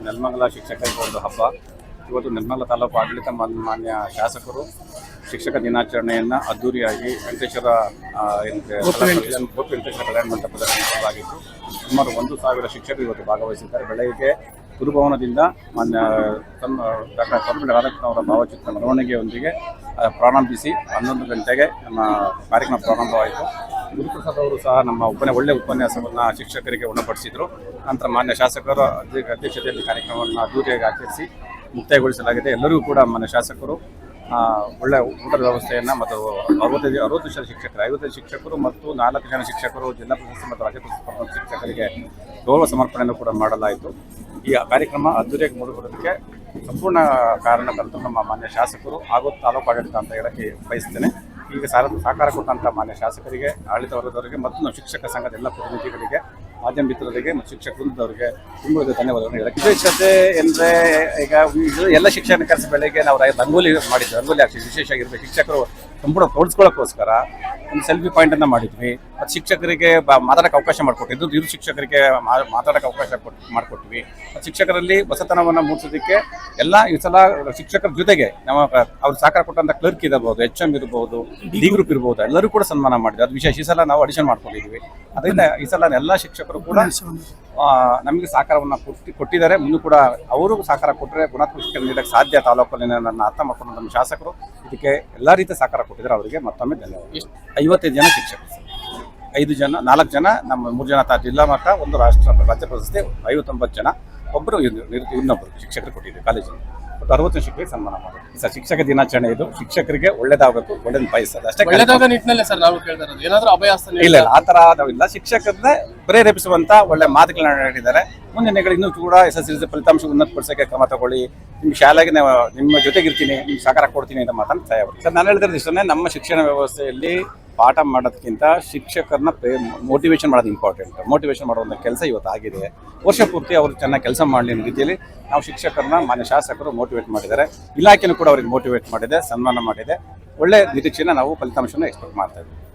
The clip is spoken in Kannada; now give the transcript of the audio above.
ನೆಲಮಂಗಲ ಶಿಕ್ಷಕರ ಒಂದು ಹಬ್ಬ. ಇವತ್ತು ನೆಲಮಂಗಲ ತಾಲೂಕು ಆಡಳಿತ ಮಾನ್- ಮಾನ್ಯ ಶಾಸಕರು ಶಿಕ್ಷಕ ದಿನಾಚರಣೆಯನ್ನು ಅದ್ದೂರಿಯಾಗಿ ವೆಂಕಟೇಶ್ವರ ವೆಂಕಟೇಶ್ವರ ಕಲ್ಯಾಣ ಮಂಟಪದಲ್ಲಿ ನಡೆಸಲಾಗಿತ್ತು ಸುಮಾರು ಒಂದು ಸಾವಿರ ಶಿಕ್ಷಕರು ಇವತ್ತು ಭಾಗವಹಿಸಿದ್ದಾರೆ. ಬೆಳಗ್ಗೆ ಗುರುಭವನದಿಂದ ಮಾನ್ಯ ತಮ್ಮ ಡಾಕ್ಟರ್ ತಮ್ಮಿ ರಾಧಾಕೃಷ್ಣ ಅವರ ಭಾವಚಿತ್ರ ಮೆರವಣಿಗೆಯೊಂದಿಗೆ ಪ್ರಾರಂಭಿಸಿ ಹನ್ನೊಂದು ಗಂಟೆಗೆ ನಮ್ಮ ಕಾರ್ಯಕ್ರಮ ಪ್ರಾರಂಭವಾಯಿತು. ಗುರುಪ್ರಸಾದ್ ಅವರು ಸಹ ನಮ್ಮ ಉಪನ್ಯ ಒಳ್ಳೆಯ ಉಪನ್ಯಾಸವನ್ನು ಶಿಕ್ಷಕರಿಗೆ ಉಣಪಡಿಸಿದರು ನಂತರ ಮಾನ್ಯ ಶಾಸಕರ ಅಧ್ಯ- ಅಧ್ಯಕ್ಷತೆಯಲ್ಲಿ ಕಾರ್ಯಕ್ರಮವನ್ನು ಅದ್ದೂರಿಯಾಗಿ ಆಚರಿಸಿ ಮುಕ್ತಾಯಗೊಳಿಸಲಾಗಿದೆ. ಎಲ್ಲರಿಗೂ ಕೂಡ ಮಾನ್ಯ ಶಾಸಕರು ಒಳ್ಳೆ ಊಟದ ವ್ಯವಸ್ಥೆಯನ್ನು ಮತ್ತು ಅರವತ್ತೈದು, ಅರವತ್ತು ಜನ ಶಿಕ್ಷಕರು, ಐವತ್ತೈದು ಶಿಕ್ಷಕರು ಮತ್ತು ನಾಲ್ಕು ಜನ ಶಿಕ್ಷಕರು ಜಿಲ್ಲಾ ಪ್ರಶಸ್ತಿ ಮತ್ತು ರಾಜ್ಯ ಪ್ರಶಸ್ತಿ ಶಿಕ್ಷಕರಿಗೆ ಗೌರವ ಸಮರ್ಪಣೆಯನ್ನು ಕೂಡ ಮಾಡಲಾಯಿತು. ಈ ಕಾರ್ಯಕ್ರಮ ಅದ್ದೂರಿಯಾಗಿ ಮೂಡಿಬರೋದಕ್ಕೆ ಸಂಪೂರ್ಣ ಕಾರಣಕರ್ತರು ನಮ್ಮ ಮಾನ್ಯ ಶಾಸಕರು ಹಾಗೂ ತಾಲೂಕು ಆಡಳಿತ ಅಂತ ಹೇಳಕ್ಕೆ ಬಯಸ್ತೇನೆ. ಈಗ ಸಾರ ಸಹಕಾರ ಕೊಟ್ಟಂಥ ಮಾನ್ಯ ಶಾಸಕರಿಗೆ, ಆಡಳಿತ ವರ್ಗದವರಿಗೆ, ಮತ್ತು ನಮ್ಮ ಶಿಕ್ಷಕ ಸಂಘದ ಎಲ್ಲ ಪ್ರತಿನಿಧಿಗಳಿಗೆ, ಮಾಧ್ಯಮ ಮಿತ್ರರಿಗೆ ಮತ್ತು ಶಿಕ್ಷಕ ವೃಂದದವರಿಗೆ ತುಂಬ ಧನ್ಯವಾದಗಳನ್ನು ಹೇಳಕ್ಕೆ ವಿಶೇಷತೆ ಎಂದರೆ ಈಗ ಎಲ್ಲ ಶಿಕ್ಷಣ ಕೆಲಸ ಬೆಳಗ್ಗೆ ನಾವು ರಂಗೋಲಿ ಮಾಡಿದ್ವಿ. ರಂಗೋಲಿ ಹಾಕಿ ವಿಶೇಷ ಆಗಿರ್ಬೇಕು ಶಿಕ್ಷಕರು ಸಂಪೂರ್ಣ ತೋರಿಸ್ಕೊಳ್ಳೋಕ್ಕೋಸ್ಕರ ಒಂದು ಸೆಲ್ಫಿ ಪಾಯಿಂಟ್ ಪಾಯಿಂಟನ್ನು ಮಾಡಿದ್ವಿ. ಮತ್ತು ಶಿಕ್ಷಕರಿಗೆ ಮಾತಾಡೋಕೆ ಅವಕಾಶ ಮಾಡಿಕೊಟ್ಟಿದ್ದು. ಇರು ಶಿಕ್ಷಕರಿಗೆ ಮಾ- ಮಾತಾಡೋಕ್ಕೆ ಅವಕಾಶ ಮಾಡಿಕೊಟ್ವಿ. ಶಿಕ್ಷಕರಲ್ಲಿ ಹೊಸತನವನ್ನು ಮೂಡಿಸೋದಕ್ಕೆ ಎಲ್ಲ ಈ ಸಲ ಶಿಕ್ಷಕರ ಜೊತೆಗೆ ನಮ್ಮ ಅವ್ರು ಸಹಕಾರ ಕೊಟ್ಟಂತ ಕ್ಲರ್ಕ್ ಇರಬಹುದು ಎಚ್ ಎಂ ಇರಬಹುದು ಡಿ ಗ್ರೂಪ್ ಇರಬಹುದು ಎಲ್ಲರೂ ಕೂಡ ಸನ್ಮಾನ ಮಾಡಿದ್ವಿ ಅದು ವಿಶೇಷ. ಈ ಸಲ ನಾವು ಅಡಿಷನ್ ಮಾಡ್ಕೊಂಡಿದ್ವಿ. ಅದರಿಂದ ಈ ಸಲ ಎಲ್ಲ ಶಿಕ್ಷಕರು ಕೂಡ ನಮಗೆ ಸಹಕಾರವನ್ನು ಕೊಟ್ಟು ಕೊಟ್ಟಿದ್ದಾರೆ. ಮುಂದೆ ಕೂಡ ಅವರು ಸಹಕಾರ ಕೊಟ್ಟರೆ ಗುಣಾತ್ಮಕ ನೀಡಕ್ಕೆ ಸಾಧ್ಯ ತಾಲೂಕಲ್ಲಿ ನನ್ನ ಅರ್ಥ ಮಾಡ್ಕೊಂಡು ನಮ್ಮ ಶಾಸಕರು ಇದಕ್ಕೆ ಎಲ್ಲ ರೀತಿಯ ಸಹಕಾರ ಕೊಟ್ಟಿದ್ದಾರೆ. ಅವರಿಗೆ ಮತ್ತೊಮ್ಮೆ ಧನ್ಯವಾದ ಐವತ್ತೈದು ಜನ ಶಿಕ್ಷಕರು. ಐದು ಜನ ನಾಲ್ಕು ಜನ ನಮ್ಮ ಮೂರು ಜನ ತಾ ಜಿಲ್ಲಾ ಮಟ್ಟ ಒಂದು ರಾಷ್ಟ್ರ ರಾಜ್ಯ ಪ್ರಶಸ್ತಿ ಐವತ್ತೊಂಬತ್ತು ಜನ ಒಬ್ಬರು ಇನ್ನೊಬ್ಬರು ಶಿಕ್ಷಕರು ಕೊಟ್ಟಿದ್ದೀವಿ ಕಾಲೇಜಿನ ಒಟ್ಟು ಅರವತ್ತು ಶಿಕ್ಷಕರಿಗೆ ಸನ್ಮಾನ ಮಾಡೋದು. ಸರ್ ಶಿಕ್ಷಕ ದಿನಾಚರಣೆ ಇದು. ಶಿಕ್ಷಕರಿಗೆ ಒಳ್ಳೇದಾಗಬೇಕು ಒಳ್ಳೇದು ಬಯಸೋದು. ಅಷ್ಟೇ ಒಳ್ಳೆದಾದ ನಿಟ್ಟಿನಲ್ಲೇ ಸರ್ ನಾವು ಕೇಳ್ತಾ ಇರೋದು. ಏನಾದ್ರೂ ಅಭಯಾಸನೆ ಇಲ್ಲ ಇಲ್ಲ ಆ ಥರ ನಾವಿಲ್ಲ ಶಿಕ್ಷಕರನ್ನೇ ಪ್ರೇರೇಪಿಸುವಂತ ಒಳ್ಳೆ ಮಾತುಗಳನ್ನ ಹೇಳಿದ್ದಾರೆ. ಮುಂದಿನ ದಿನಗಳು ಇನ್ನೂ ಕೂಡ ಎಸ್ ಎಸ್ ಎಲ್ ಸಿ ಫಲಿತಾಂಶ ಉನ್ನತಪಡಿಸೋಕೆ ಕ್ರಮ ತಗೊಳ್ಳಿ. ನಿಮ್ಮ ಶಾಲೆಗೆ ನಾವು ನಿಮ್ಮ ಜೊತೆಗಿರ್ತೀನಿ ನಿಮ್ಗೆ ಸಹಕಾರ ಕೊಡ್ತೀನಿ ಅಂತ ಮಾತನ್ನು ಸಹಾಯ ಸರ್ ನಾನು ಹೇಳಿದ್ರೆ ಇಷ್ಟನೇ ನಮ್ಮ ಶಿಕ್ಷಣ ವ್ಯವಸ್ಥೆಯಲ್ಲಿ ಪಾಠ ಮಾಡೋದಕ್ಕಿಂತ ಶಿಕ್ಷಕರನ್ನ ಮೋಟಿವೇಶನ್ ಮಾಡೋದು ಇಂಪಾರ್ಟೆಂಟ್ ಮೋಟಿವೇಶನ್ ಮಾಡುವಂಥ ಕೆಲಸ ಇವತ್ತು ಆಗಿದೆ ವರ್ಷ ಪೂರ್ತಿ ಅವರು ಚೆನ್ನಾಗಿ ಕೆಲಸ ಮಾಡಲಿ ಅನ್ನೋ ರೀತಿಯಲ್ಲಿ ನಾವು ಶಿಕ್ಷಕರನ್ನ, ಮಾನ್ಯ ಶಾಸಕರು ಮೋಟಿವೇಟ್ ಮಾಡಿದ್ದಾರೆ. ಇಲಾಖೆನೂ ಕೂಡ ಅವರಿಗೆ ಮೋಟಿವೇಟ್ ಮಾಡಿದೆ, ಸನ್ಮಾನ ಮಾಡಿದೆ. ಒಳ್ಳೆ ನಿರೀಕ್ಷೆನ ನಾವು ಫಲಿತಾಂಶನ ಎಕ್ಸ್ಪೆಕ್ಟ್ ಮಾಡ್ತಾ ಇದ್ದೀವಿ.